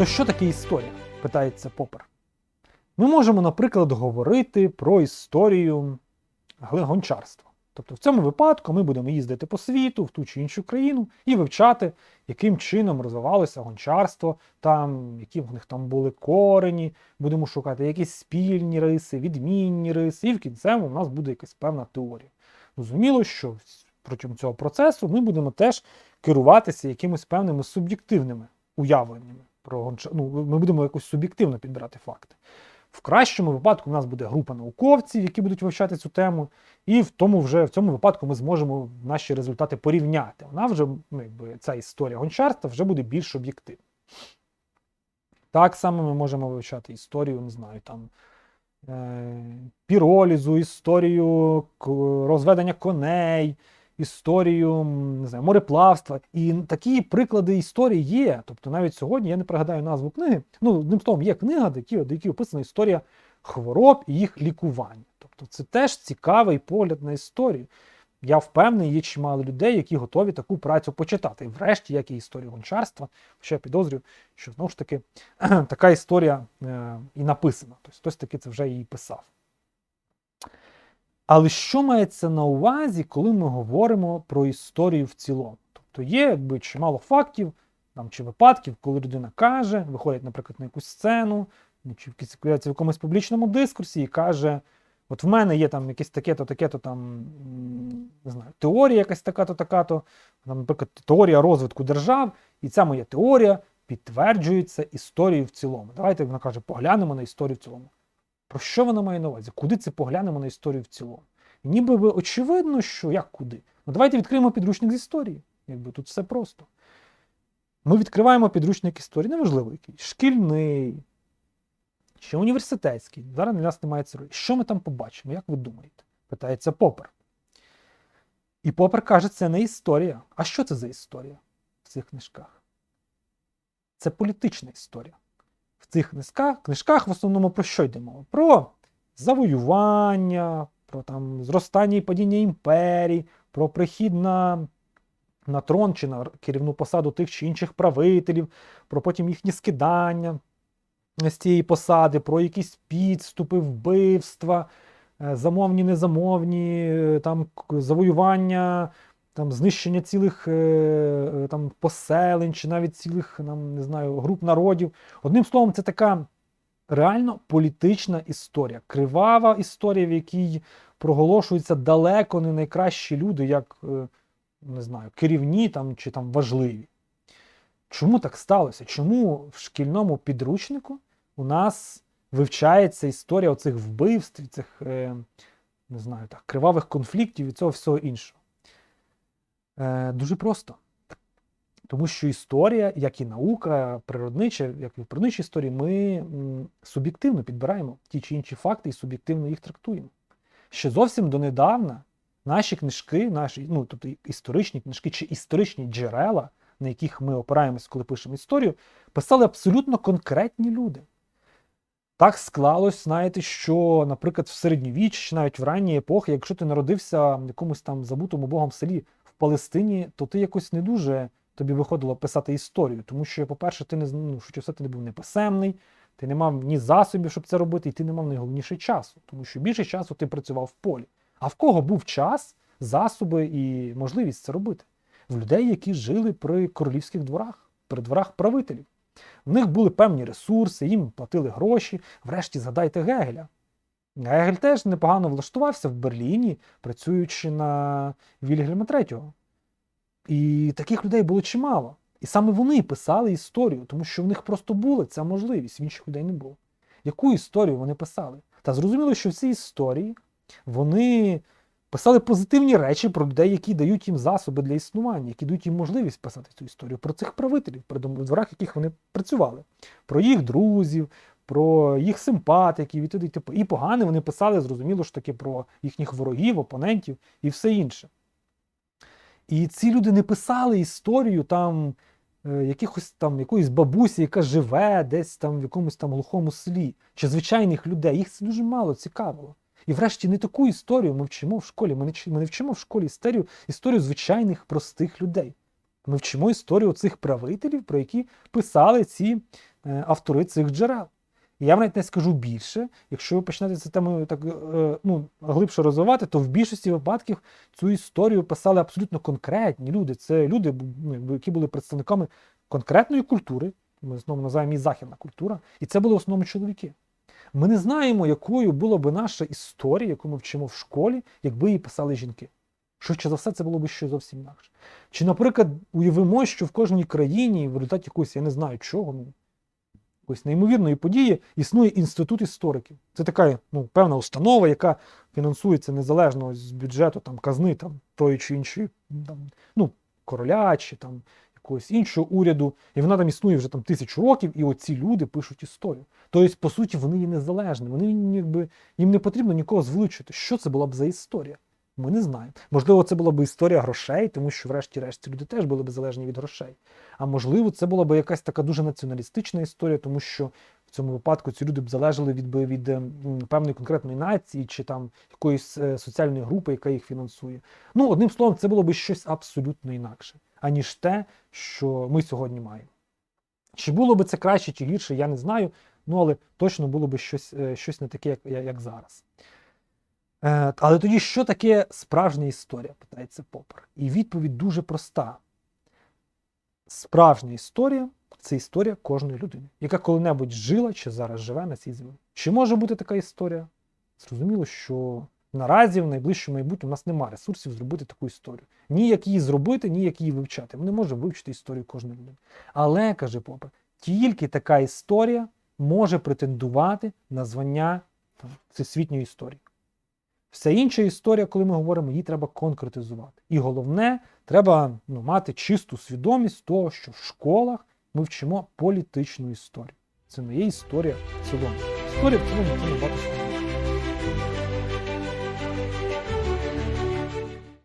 То що таке історія? питається Попер. Ми можемо, наприклад, говорити про історію гончарства. Тобто в цьому випадку ми будемо їздити по світу, в ту чи іншу країну і вивчати, яким чином розвивалося гончарство, там, які в них там були корені, будемо шукати якісь спільні риси, відмінні риси, і в кінцевому в нас буде якась певна теорія. Зрозуміло, що протягом цього процесу ми будемо теж керуватися якимись певними суб'єктивними уявленнями про гончар... ну, ми будемо якось суб'єктивно підбирати факти. В кращому випадку в нас буде група науковців, які будуть вивчати цю тему, і в тому вже в цьому випадку ми зможемо наші результати порівняти. Вона вже, ну, якби ця історія гончарства вже буде більш об'єктивна. Так само ми можемо вивчати історію, не знаю, там е, піролізу, історію розведення коней, історію не знаю, мореплавства. І такі приклади історії є. Тобто навіть сьогодні я не пригадаю назву книги. Ну, одним словом, є книга, де які, де які описана історія хвороб і їх лікування. Тобто це теж цікавий погляд на історію. Я впевнений, є чимало людей, які готові таку працю почитати. І врешті, як і історію гончарства, хоча я підозрюю, що знову ж таки така історія е, і написана. Тобто хтось таки це вже її писав. Але що мається на увазі, коли ми говоримо про історію в цілому? Тобто є якби чимало фактів там, чи випадків, коли людина каже, виходить, наприклад, на якусь сцену, ну, чи в якомусь публічному дискурсі і каже: от в мене є там якесь таке-то, таке-то там, не знаю, теорія якась така-то, така-то, там, наприклад, теорія розвитку держав, і ця моя теорія підтверджується історією в цілому. Давайте вона каже, поглянемо на історію в цілому. Про що вона має на увазі? Куди це поглянемо на історію в цілому? Ніби би очевидно, що як куди? Ну давайте відкриємо підручник з історії. Якби тут все просто. Ми відкриваємо підручник історії, неважливо який, шкільний, чи університетський. Зараз для нас немає цього. Що ми там побачимо? Як ви думаєте? Питається Попер. І Попер каже, це не історія. А що це за історія в цих книжках? Це політична історія. В цих книжках, книжках в основному про що йде мова? Про завоювання, про там зростання і падіння імперій, про прихід на, на трон чи на керівну посаду тих чи інших правителів, про потім їхні скидання з цієї посади, про якісь підступи, вбивства, е, замовні, незамовні, е, там завоювання, там знищення цілих е, е, там поселень, чи навіть цілих там, не знаю, груп народів. Одним словом, це така реально політична історія, кривава історія, в якій проголошуються далеко не найкращі люди, як е, не знаю, керівні там чи там важливі. Чому так сталося? Чому в шкільному підручнику у нас вивчається історія оцих вбивств, цих не знаю, так, кривавих конфліктів і цього всього іншого? Е, дуже просто. Тому що історія, як і наука, природнича, як і в природничій історії, ми суб'єктивно підбираємо ті чи інші факти і суб'єктивно їх трактуємо. Ще зовсім донедавна наші книжки, наші, ну, тобто історичні книжки чи історичні джерела, на яких ми опираємось, коли пишемо історію, писали абсолютно конкретні люди. Так склалось, знаєте, що, наприклад, в середньовіччі, чи навіть в ранні епохи, якщо ти народився в якомусь там забутому богом селі Палестині, то ти якось не дуже тобі виходило писати історію. Тому що, по-перше, ти не ну, що все ти не був неписемний, ти не мав ні засобів, щоб це робити, і ти не мав найголовніше часу, тому що більше часу ти працював в полі. А в кого був час, засоби і можливість це робити? В людей, які жили при королівських дворах, при дворах правителів. В них були певні ресурси, їм платили гроші. Врешті згадайте Гегеля. Гегель теж непогано влаштувався в Берліні, працюючи на Вільгельма III. І таких людей було чимало. І саме вони писали історію, тому що в них просто була ця можливість, в інших людей не було. Яку історію вони писали? Та зрозуміло, що в цій історії вони писали позитивні речі про людей, які дають їм засоби для існування, які дають їм можливість писати цю історію, про цих правителів, при дом- дворах, яких вони працювали, про їх друзів, про їх симпатиків і т.д. і т.п. І погане вони писали, зрозуміло ж таки, про їхніх ворогів, опонентів і все інше. І ці люди не писали історію там е, якихось там якоїсь бабусі, яка живе десь там в якомусь там глухому селі, чи звичайних людей. Їх це дуже мало цікавило. І врешті не таку історію ми вчимо в школі. Ми не, ми не вчимо в школі історію, історію звичайних простих людей. Ми вчимо історію цих правителів, про які писали ці е, автори цих джерел. І я навіть не скажу більше, якщо ви почнете цю тему так е, ну, глибше розвивати, то в більшості випадків цю історію писали абсолютно конкретні люди. Це люди, ну, які були представниками конкретної культури. Ми знову називаємо її західна культура, і це були в основному чоловіки. Ми не знаємо, якою була би наша історія, яку ми вчимо в школі, якби її писали жінки. Швидше за все, це було б щось зовсім інакше. Чи, наприклад, уявимо, що в кожній країні в результаті якоїсь, я не знаю чого, ну, якоїсь неймовірної події існує інститут істориків. Це така ну, певна установа, яка фінансується незалежно з бюджету там, казни там, тої чи іншої там, ну, короля чи там, якогось іншого уряду. І вона там існує вже там, тисячу років, і оці люди пишуть історію. Тобто, по суті, вони є незалежні. Вони якби, їм не потрібно нікого звеличувати. Що це була б за історія? Ми не знаємо. Можливо, це була б історія грошей, тому що, врешті-решт, люди теж були б залежні від грошей. А можливо, це була б якась така дуже націоналістична історія, тому що в цьому випадку ці люди б залежали від, би- від ем, певної конкретної нації чи там якоїсь е, соціальної групи, яка їх фінансує. Ну, одним словом, це було б щось абсолютно інакше, аніж те, що ми сьогодні маємо. Чи було би це краще чи гірше, я не знаю. Ну, але точно було б щось, е, щось не таке, як, як зараз. Е, але тоді, що таке справжня історія? питається Попер. І відповідь дуже проста. Справжня історія це історія кожної людини, яка коли-небудь жила чи зараз живе на цій землі. Чи може бути така історія? Зрозуміло, що наразі в найближчому майбутньому у нас немає ресурсів зробити таку історію. Ні як її зробити, ні як її вивчати. Ми не можемо вивчити історію кожної людини. Але, каже Попер, тільки така історія може претендувати на звання там, всесвітньої історії. Вся інша історія, коли ми говоримо, її треба конкретизувати. І головне, треба ну, мати чисту свідомість того, що в школах ми вчимо політичну історію. Це не є історія в цілому. Історія в цілому це набагато.